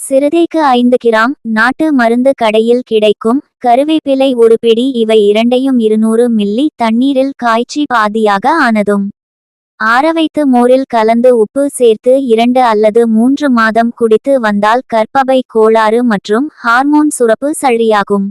சிறுதைக்கு ஐந்து கிராம் நாட்டு மருந்து கடையில் கிடைக்கும் கருவேப்பிலை ஒரு பிடி இவை இரண்டையும் இருநூறு மில்லி தண்ணீரில் காய்ச்சி பாதியாக ஆனதும். ஆறவைத்து மோரில் கலந்து உப்பு சேர்த்து இரண்டு அல்லது மூன்று மாதம் குடித்து வந்தால் கற்பவை கோளாறு மற்றும் ஹார்மோன் சுரப்பு சளியாகும்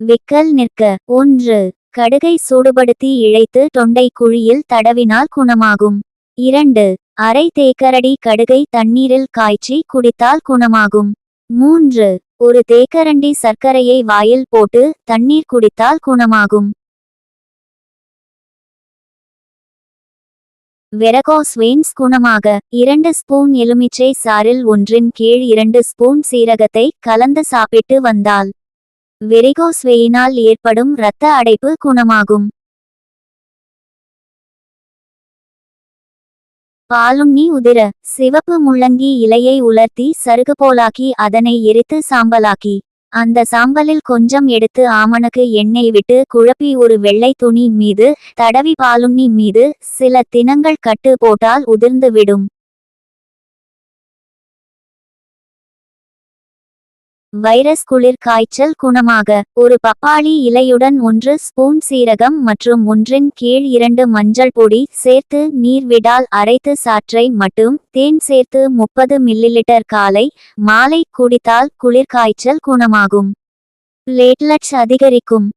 விக்கல் நிற்க. ஒன்று. கடுகை சூடுபடுத்தி இழைத்து தொண்டை குழியில் தடவினால் குணமாகும். இரண்டு அரை தேக்கரடி கடுகை தண்ணீரில் காய்ச்சி குடித்தால் குணமாகும். மூன்று ஒரு தேக்கரண்டி சர்க்கரையை வாயில் போட்டு தண்ணீர் குடித்தால் குணமாகும். வெரகோஸ்வெயின்ஸ் குணமாக இரண்டு ஸ்பூன் எலுமிச்சை சாறில் ஒன்றின் கீழ் இரண்டு ஸ்பூன் சீரகத்தை கலந்து சாப்பிட்டு வந்தால் வெரிகோஸ்வெயினால் ஏற்படும் இரத்த அடைப்பு குணமாகும். பாலுண்ணி உதிர. சிவப்பு முள்ளங்கி இலையை உலர்த்தி சருகு போலாக்கி அதனை எரித்து சாம்பலாக்கி. அந்த சாம்பலில் கொஞ்சம் எடுத்து ஆமனுக்கு எண்ணெய் விட்டு குழப்பி ஒரு வெள்ளை துணி மீது தடவி பாலுண்ணி மீது சில தினங்கள் கட்டு போட்டால் உதிர்ந்து விடும். வைரஸ் குளிர் காய்ச்சல் குணமாக. ஒரு பப்பாளி இலையுடன் ஒன்று ஸ்பூன் சீரகம் மற்றும் ஒன்றின் கீழ் இரண்டு மஞ்சள் பொடி சேர்த்து நீர் விடால் அரைத்து சாற்றை மட்டும் தேன் சேர்த்து முப்பது மில்லிலிட்டர் காலை மாலை குடித்தால் குளிர் காய்ச்சல் குணமாகும். பிளேட்லட்ஸ் அதிகரிக்கும்.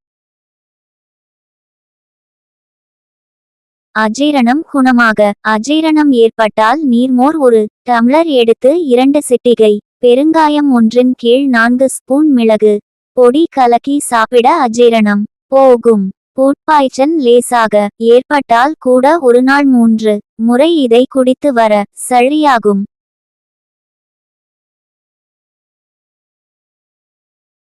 அஜீரணம் குணமாக. அஜீரணம் ஏற்பட்டால் நீர்மோர் ஒரு டம்ளர் எடுத்து இரண்டு சிட்டிகை. பெருங்காயம் ஒன்றின் கீழ் நான்கு ஸ்பூன் மிளகு. பொடி கலக்கி சாப்பிட அஜீரணம். போகும். பூட்பாய்ச்சன் லேசாக. ஏற்பட்டால் கூட ஒரு நாள் மூன்று. முறை இதை குடித்து வர சரியாகும்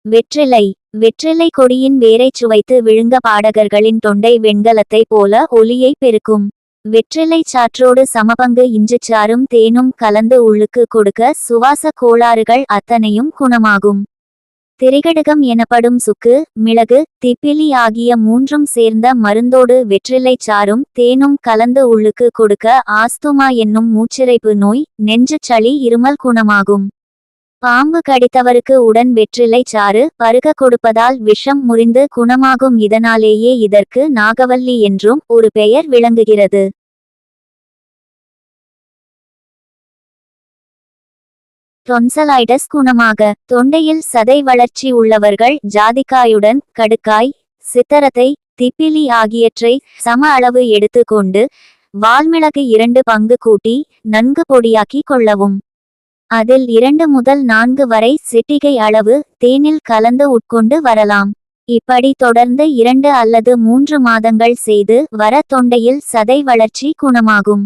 வெற்றிலை. வெற்றிலை கொடியின் வேரைச் சுவைத்து விழுங்க பாடகர்களின் தொண்டை வெண்கலத்தை போல ஒலியை பெருக்கும். வெற்றிலை சாற்றோடு சமபங்கு இஞ்சிச்சாறும் தேனும் கலந்து உள்ளுக்கு கொடுக்க சுவாச கோளாறுகள் அத்தனையும் குணமாகும். திரிகடுகம் எனப்படும் சுக்கு மிளகு திப்பிலி ஆகிய மூன்றும் சேர்ந்த மருந்தோடு வெற்றிலை சாறும் தேனும் கலந்து உள்ளுக்கு கொடுக்க ஆஸ்துமா என்னும் மூச்சிறைப்பு நோய் நெஞ்சுச் சளி இருமல் குணமாகும். பாம்பு கடித்தவருக்கு உடன் வெற்றிலை சாறு பருக கொடுப்பதால் விஷம் முறிந்து குணமாகும் இதனாலேயே இதற்கு நாகவல்லி என்றும் ஒரு பெயர் விளங்குகிறது. டொன்சலைடஸ் குணமாக. தொண்டையில் சதை வளர்ச்சி உள்ளவர்கள் ஜாதிக்காயுடன் கடுக்காய் சித்தரத்தை திப்பிலி ஆகியற்றை சம அளவு எடுத்துக்கொண்டு வால்மிளகு இரண்டு பங்கு கூட்டி நன்கு பொடியாக்கி கொள்ளவும். அதில் இரண்டு முதல் நான்கு வரை சிட்டிகை அளவு தேனில் கலந்து உட்கொண்டு வரலாம். இப்படி தொடர்ந்து இரண்டு அல்லது மூன்று மாதங்கள் செய்து வர தொண்டையில் சதை வளர்ச்சி குணமாகும்.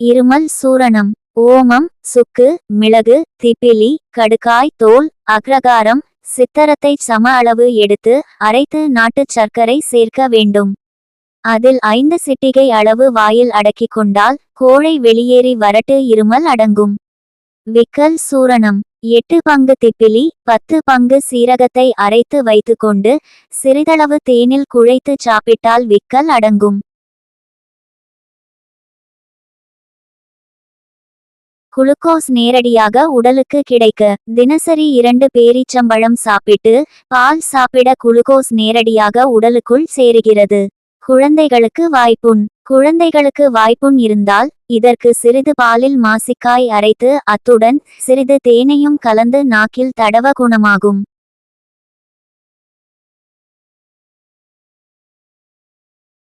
இருமல் சூரணம். ஓமம் சுக்கு மிளகு திப்பிலி கடுக்காய் தோல் அக்ரகாரம் சித்தரத்தை சம அளவு எடுத்து அரைத்து நாட்டுச் சர்க்கரை சேர்க்க வேண்டும். அதில் ஐந்து சிட்டிகை அளவு வாயில் அடக்கிக் கொண்டால் கோழை வெளியேறி வரட்டு இருமல் அடங்கும். விக்கல் சூரணம். எட்டு பங்கு திப்பிலி பத்து பங்கு சீரகத்தை அரைத்து வைத்துக்கொண்டு சிறிதளவு தேனில் குழைத்து சாப்பிட்டால் விக்கல் அடங்கும். குளுக்கோஸ் நேரடியாக உடலுக்கு கிடைக்க. தினசரி இரண்டு பேரீச்சம்பழம் சாப்பிட்டு பால் சாப்பிட குளுக்கோஸ் நேரடியாக உடலுக்குள் சேருகிறது. குழந்தைகளுக்கு வாய்ப்புண். குழந்தைகளுக்கு வாய்ப்புண் இருந்தால் இதற்கு சிறிது பாலில் மாசிக்காய் அரைத்து அத்துடன் சிறிது தேனையும் கலந்து நாக்கில் தடவ குணமாகும்.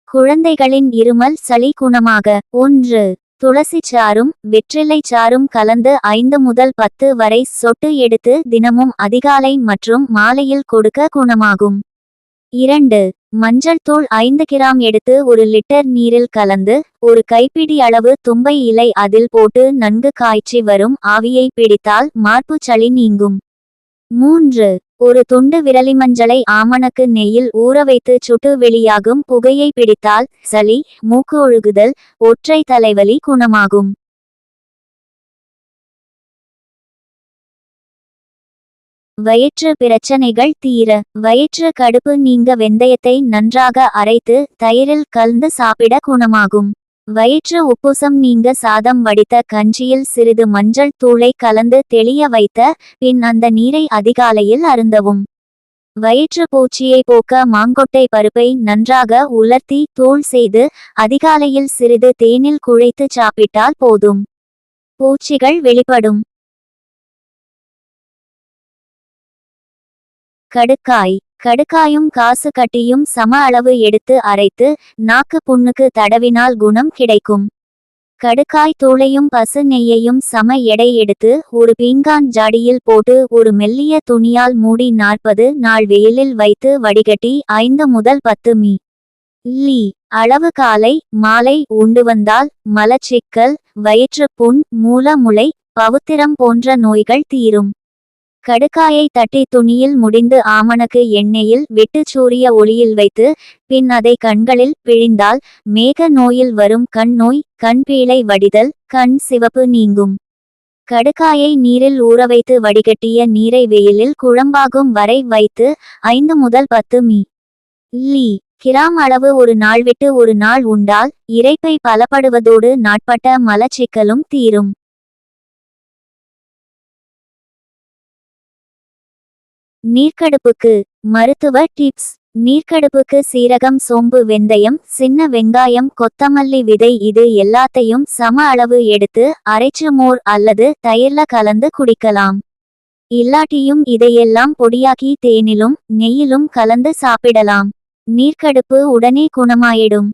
குழந்தைகளின் இருமல் சளி குணமாக. ஒன்று. துளசி சாறும் வெற்றிலை சாறும் கலந்து ஐந்து முதல் பத்து வரை சொட்டு எடுத்து தினமும் அதிகாலை மற்றும் மாலையில் கொடுக்க குணமாகும். இரண்டு மஞ்சள் தூள் ஐந்து கிராம் எடுத்து ஒரு லிட்டர் நீரில் கலந்து ஒரு கைப்பிடி அளவு தும்பை இலை அதில் போட்டு நன்கு காய்ச்சி வரும் ஆவியை பிடித்தால் மார்பு சளி நீங்கும். மூன்று ஒரு துண்டு விரலி மஞ்சளை ஆமணக்கு நெய்யில் ஊற வைத்து சுட்டு வெளியாகும் புகையை பிடித்தால் சளி மூக்கு ஒழுகுதல் ஒற்றை தலைவலி குணமாகும். வயிற்று பிரச்சனைகள் தீர வயிற்று கடுப்பு நீங்க வெந்தயத்தை நன்றாக அரைத்து தயிரில் கலந்து சாப்பிட குணமாகும். வயிற்று உப்புசம் நீங்க சாதம் வடித்த கஞ்சியில் சிறிது மஞ்சள் தூளை கலந்து தெளிய வைத்த பின் அந்த நீரை அதிகாலையில் அருந்தவும். வயிற்று பூச்சியை போக்க மாங்கொட்டை பருப்பை நன்றாக உலர்த்தி தூள் செய்து அதிகாலையில் சிறிது தேனில் குழைத்து சாப்பிட்டால் போதும். பூச்சிகள் வெளிப்படும். கடுக்காய். கடுக்காயும் காசு கட்டியும் சம அளவு எடுத்து அரைத்து நாக்கு புண்ணுக்கு தடவினால் குணம் கிடைக்கும். கடுக்காய் தூளையும் பசு நெய்யையும் சம எடை எடுத்து ஒரு பீங்கான் ஜாடியில் போட்டு ஒரு மெல்லிய துணியால் மூடி நாற்பது நாள் வெயிலில் வைத்து வடிகட்டி ஐந்து முதல் பத்து மீ. லீ. அளவு காலை மாலை உண்டு வந்தால் மலச்சிக்கல் வயிற்றுப்புண் மூலமுளை பவுத்திரம் போன்ற நோய்கள் தீரும். கடுக்காயை தட்டி துணியில் முடிந்து ஆமணக்கு எண்ணெயில் விட்டு சூரிய ஒளியில் வைத்து பின் அதை கண்களில் பிழிந்தால் மேக நோயில் வரும் கண் நோய் கண் பீளை வடிதல் கண் சிவப்பு நீங்கும். கடுக்காயை நீரில் ஊற வைத்து வடிகட்டிய நீரை வெயிலில் குழம்பாகும் வரை வைத்து ஐந்து முதல் பத்து மீ. லீ. கிராம் அளவு ஒரு நாள் விட்டு ஒரு நாள் உண்டால் இறைப்பை பலப்படுவதோடு நாட்பட்ட மலச்சிக்கலும் தீரும். நீர்க்கடுப்புக்கு மருத்துவ டிப்ஸ். நீர்க்கடுப்புக்கு சீரகம் சோம்பு வெந்தயம் சின்ன வெங்காயம் கொத்தமல்லி விதை இது எல்லாத்தையும் சம அளவு எடுத்து அரைச்சு மோர் அல்லது தயிர்ல கலந்து குடிக்கலாம். இல்லாட்டியும் இதையெல்லாம் பொடியாக்கி தேனிலும் நெய்யிலும் கலந்து சாப்பிடலாம். நீர்க்கடுப்பு உடனே குணமாயிடும்.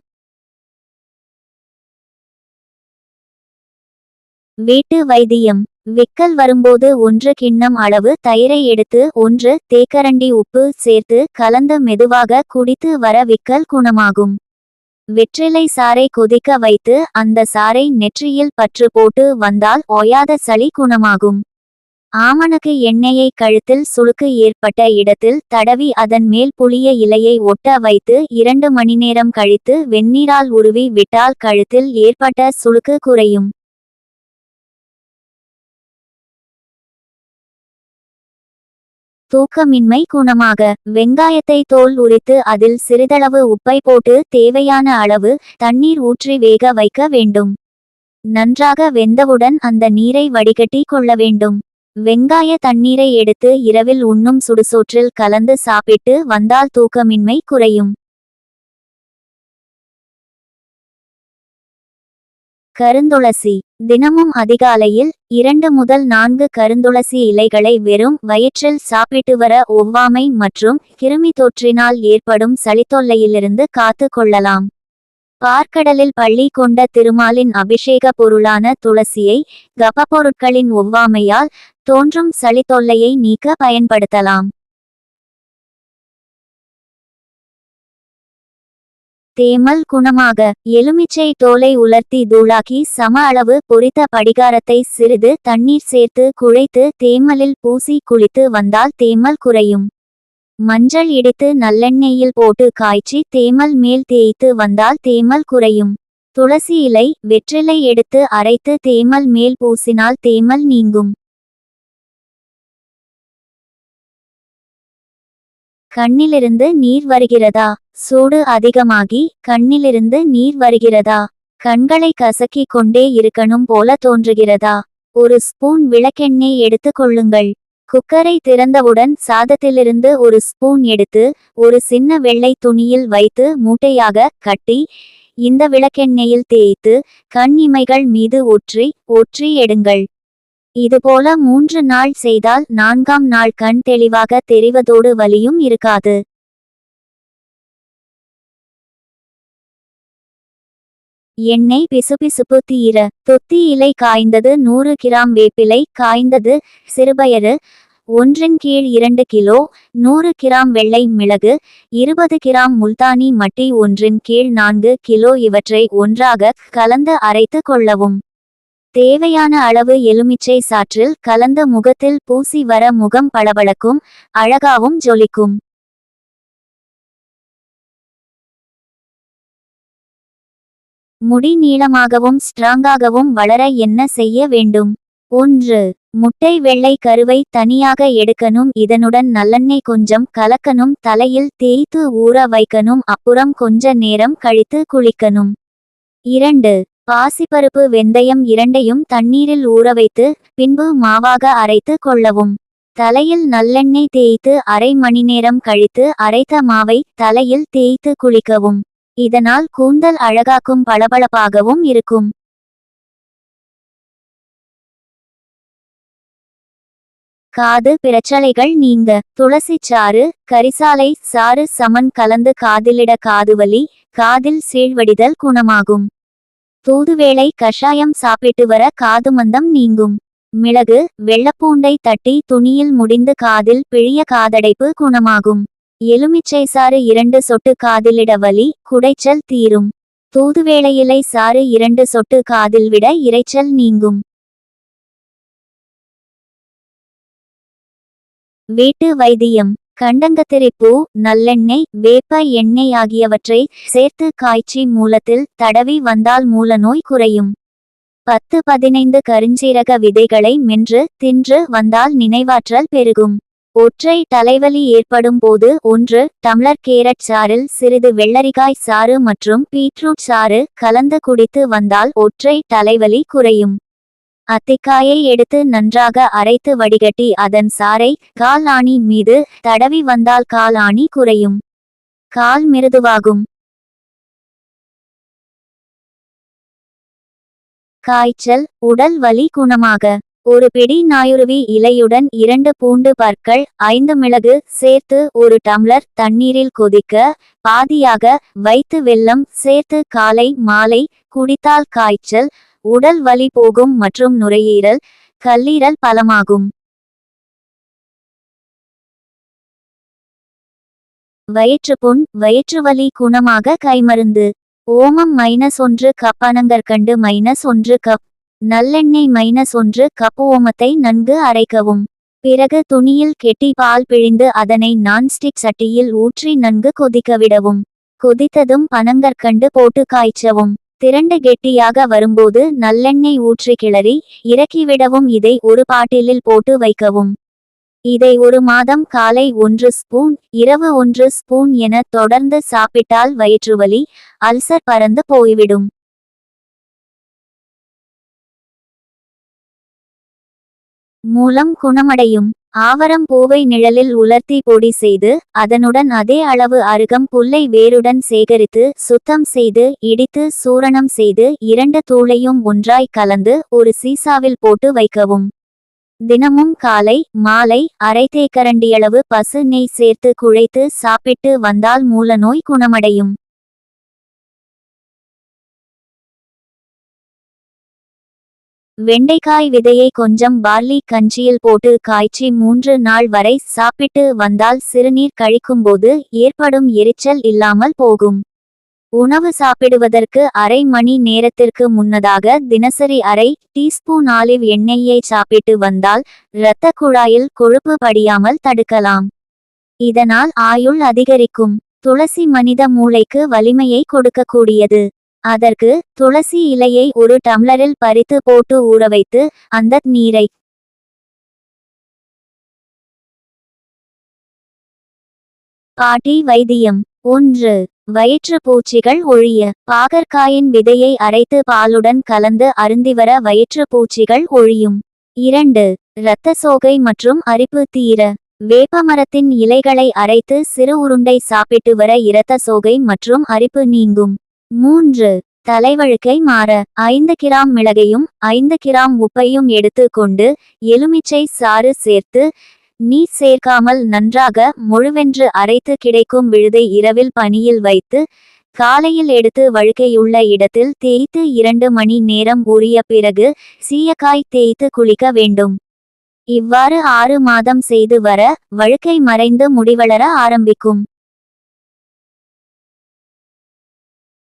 வீட்டு வைத்தியம். விக்கல் வரும்போது ஒன்று கிண்ணம் அளவு தயிரை எடுத்து ஒன்று தேக்கரண்டி உப்பு சேர்த்து கலந்து மெதுவாக குடித்து வர விக்கல் குணமாகும். வெற்றிலை சாறை கொதிக்க வைத்து அந்த சாறை நெற்றியில் பற்று போட்டு வந்தால் ஒயாத சளி குணமாகும். ஆமணக்கு எண்ணெயை கழுத்தில் சுழுக்கு ஏற்பட்ட இடத்தில் தடவி அதன் மேல் புளிய இலையை ஒட்ட வைத்து இரண்டு மணி நேரம் கழித்து வெந்நீரால் உருவி விட்டால் கழுத்தில் ஏற்பட்ட சுழுக்கு குறையும். தூக்கமின்மை குணமாக. வெங்காயத்தை தோல் உரித்து அதில் சிறிதளவு உப்பை போட்டு தேவையான அளவு தண்ணீர் ஊற்றி வேக வைக்க வேண்டும். நன்றாக வெந்தவுடன் அந்த நீரை வடிகட்டி கொள்ள வேண்டும். வெங்காய தண்ணீரை எடுத்து இரவில் உண்ணும் சுடுசோற்றில் கலந்து சாப்பிட்டு வந்தால் தூக்கமின்மை குறையும். கருந்துளசி. தினமும் அதிகாலையில் இரண்டு முதல் நான்கு கருந்துளசி இலைகளை வெறும் வயிற்றில் சாப்பிட்டு வர ஒவ்வாமை மற்றும் கிருமி தொற்றினால் ஏற்படும் சளித்தொல்லையிலிருந்து காத்து கொள்ளலாம். பார்க்கடலில் பள்ளி கொண்ட திருமாலின் அபிஷேக பொருளான துளசியை கபப்பொருட்களின் ஒவ்வாமையால் தோன்றும் சளித்தொல்லையை நீக்க பயன்படுத்தலாம். தேமல் குணமாக எலுமிச்சை தோலை உலர்த்தி தூளாக்கி சம அளவு பொரித்த படிகாரத்தை சிறிது தண்ணீர் சேர்த்து குழைத்து தேமலில் பூசி குளித்து வந்தால் தேமல் குறையும். மஞ்சள் இடித்து நல்லெண்ணெயில் போட்டு காய்ச்சி தேமல் மேல் தேய்த்து வந்தால் தேமல் குறையும். துளசி இலை வெற்றிலை எடுத்து அரைத்து தேமல் மேல் பூசினால் தேமல் நீங்கும். கண்ணிலிருந்து நீர் வருகிறதா? சூடு அதிகமாகி கண்ணிலிருந்து நீர் வருகிறதா? கண்களை கசக்கிக் கொண்டே இருக்கணும் போல தோன்றுகிறதா? ஒரு ஸ்பூன் விளக்கெண்ணெய் எடுத்து கொள்ளுங்கள். குக்கரை திறந்தவுடன் சாதத்திலிருந்து ஒரு ஸ்பூன் எடுத்து ஒரு சின்ன வெள்ளை துணியில் வைத்து மூட்டையாக கட்டி இந்த விளக்கெண்ணெயில் தேய்த்து கண் இமைகள் மீது ஊற்றி ஊற்றி எடுங்கள். இதுபோல மூன்று நாள் செய்தால் நான்காம் நாள் கண் தெளிவாக தெரிவதோடு வலியும் இருக்காது. எண்ணெய் பிசுபிசுப்பு தீர தொத்தி இலை காய்ந்தது நூறு கிராம் வேப்பிலை காய்ந்தது சிறுபயறு ஒன்றின் கீழ் இரண்டு கிலோ நூறு கிராம் வெள்ளை மிளகு இருபது கிராம் முல்தானி மட்டி ஒன்றின் கீழ் நான்கு கிலோ இவற்றை ஒன்றாக கலந்து அரைத்து கொள்ளவும். தேவையான அளவு எலுமிச்சை சாற்றில் கலந்த முகத்தில் பூசி வர முகம் பளபளக்கும் அழகாவும் ஜொலிக்கும். முடி நீளமாகவும் ஸ்ட்ராங்காகவும் வளர என்ன செய்ய வேண்டும்? ஒன்று முட்டை வெள்ளை கருவை தனியாக எடுக்கணும். இதனுடன் நல்லெண்ணெய் கொஞ்சம் கலக்கணும். தலையில் தேய்த்து ஊற வைக்கணும். அப்புறம் கொஞ்ச நேரம் கழித்து குளிக்கணும். இரண்டு பாசிப்பருப்பு வெந்தயம் இரண்டையும் தண்ணீரில் ஊற வைத்து பின்பு மாவாக அரைத்து கொள்ளவும். தலையில் நல்லெண்ணெய் தேய்த்து அரை மணி நேரம் கழித்து அரைத்த மாவை தலையில் தேய்த்து குளிக்கவும். இதனால் கூந்தல் அழகாக்கும் பளபளப்பாகவும் இருக்கும். காது பிரச்சனைகள் நீங்க. துளசி சாறு கரிசாலை சாறு சமன் கலந்து காதிலிட காதுவலி காதில் சீழ்வடிதல் குணமாகும். தூதுவேளை கஷாயம் சாப்பிட்டு வர காது மந்தம் நீங்கும். மிளகு வெள்ளப்பூண்டை தட்டி துணியில் முடிந்து காதில் பிழிய காதடைப்பு குணமாகும். எலுமிச்சை சாறு இரண்டு சொட்டு காதிலிட வலி குடைச்சல் தீரும். தூதுவேளையிலை சாறு இரண்டு சொட்டு காதில் விட இரைச்சல் நீங்கும். வீட்டு வைத்தியம். கண்டங்கத்திரை பூ நல்லெண்ணெய் வேப்ப எண்ணெய் ஆகியவற்றை சேர்த்து காய்ச்சி மூலத்தில் தடவி வந்தால் மூலநோய் குறையும். பத்து பதினைந்து கருஞ்சீரக விதைகளை மென்று தின்று வந்தால் நினைவாற்றல் பெருகும். ஒற்றை தலைவலி ஏற்படும் போது ஒன்று டம்ளர் கேரட் சாறில் சிறிது வெள்ளரிக்காய் சாறு மற்றும் பீட்ரூட் சாறு கலந்து குடித்து வந்தால் ஒற்றை தலைவலி குறையும். அத்திக்காயை எடுத்து நன்றாக அரைத்து வடிகட்டி அதன் சாறை கால் ஆணி மீது தடவி வந்தால் காலாணி குறையும். கால் மிருதுவாகும். காய்ச்சல் உடல் வலி குணமாக. ஒரு பிடி நாயுருவி இலையுடன் இரண்டு பூண்டு பற்கள் ஐந்து மிளகு சேர்த்து ஒரு டம்ளர் தண்ணீரில் கொதிக்க பாதியாக வைத்து வெல்லம் சேர்த்து காலை மாலை குடித்தால் காய்ச்சல் உடல் வலி போகும் மற்றும் நுரையீரல் கல்லீரல் பலமாகும். வயிற்றுப்புண் வயிற்றுவலி குணமாக கைமருந்து. ஓமம் மைனஸ் ஒன்று கப் அனங்கற்கண்டு மைனஸ் ஒன்று கப் நல்லெண்ணெய் மைனஸ் ஒன்று கப் ஓமத்தை நன்கு அரைக்கவும். பிறகு துணியில் கெட்டி பால் பிழிந்து அதனை நான்ஸ்டிக் சட்டியில் ஊற்றி நன்கு கொதிக்க விடவும். கொதித்ததும் பனங்கற்கண்டு போட்டு காய்ச்சவும். திரண்டு கெட்டியாக வரும்போது நல்லெண்ணெய் ஊற்றி கிளறி இறக்கிவிடவும் இதை ஒரு பாட்டிலில் போட்டு வைக்கவும். இதை ஒரு மாதம் காலை ஒன்று ஸ்பூன் இரவு ஒன்று ஸ்பூன் என தொடர்ந்து சாப்பிட்டால் வயிற்றுவலி அல்சர் பறந்து போய்விடும். மூலம் குணமடையும். ஆவரம் பூவை நிழலில் உலர்த்தி பொடி செய்து அதனுடன் அதே அளவு அருகம் புல்லை வேருடன் சேகரித்து சுத்தம் செய்து இடித்து சூரணம் செய்து இரண்டு தூளையும் ஒன்றாய் கலந்து ஒரு சீசாவில் போட்டு வைக்கவும். தினமும் காலை மாலை அரை தேக்கரண்டியளவு பசு நெய் சேர்த்து குழைத்து சாப்பிட்டு வந்தால் மூலநோய் குணமடையும். வெண்டைக்காய் விதையை கொஞ்சம் பார்லி கஞ்சியில் போட்டு காய்ச்சி மூன்று நாள் வரை சாப்பிட்டு வந்தால் சிறுநீர் கழிக்கும்போது ஏற்படும் எரிச்சல் இல்லாமல் போகும். உணவு சாப்பிடுவதற்கு அரை மணி நேரத்திற்கு முன்னதாக தினசரி அரை டீஸ்பூன் ஆலிவ் எண்ணெயை சாப்பிட்டு வந்தால் இரத்த குழாயில் கொழுப்பு படியாமல் தடுக்கலாம். இதனால் ஆயுள் அதிகரிக்கும். துளசி மனித மூளைக்கு வலிமையை கொடுக்கக்கூடியது. அதற்கு துளசி இலையை ஒரு டம்ளரில் பறித்து போட்டு ஊற வைத்து அந்த நீரை பாட்டி வைத்தியம். ஒன்று. வயிற்று பூச்சிகள் ஒழிய. பாகற்காயின் விதையை அரைத்து பாலுடன் கலந்து அருந்திவர வயிற்று பூச்சிகள் ஒழியும். இரண்டு. இரத்த சோகை மற்றும் அரிப்பு தீர. வேப்பமரத்தின் இலைகளை அரைத்து சிறு உருண்டை சாப்பிட்டு வர இரத்த சோகை மற்றும் அரிப்பு நீங்கும். மூன்று. தலைவழுக்கை மாற ஐந்து கிராம் மிளகையும் ஐந்து கிராம் உப்பையும் எடுத்து கொண்டு எலுமிச்சை சாறு சேர்த்து நீ சேர்க்காமல் நன்றாக முழுவென்று அரைத்து கிடைக்கும் விழுதை இரவில் பனியில் வைத்து காலையில் எடுத்து வழுக்கையுள்ள இடத்தில் தேய்த்து இரண்டு மணி நேரம் ஊறிய பிறகு சீயக்காய் தேய்த்து குளிக்க வேண்டும். இவ்வாறு ஆறு மாதம் செய்து வர வழுக்கை மறைந்து முடிவளர ஆரம்பிக்கும்.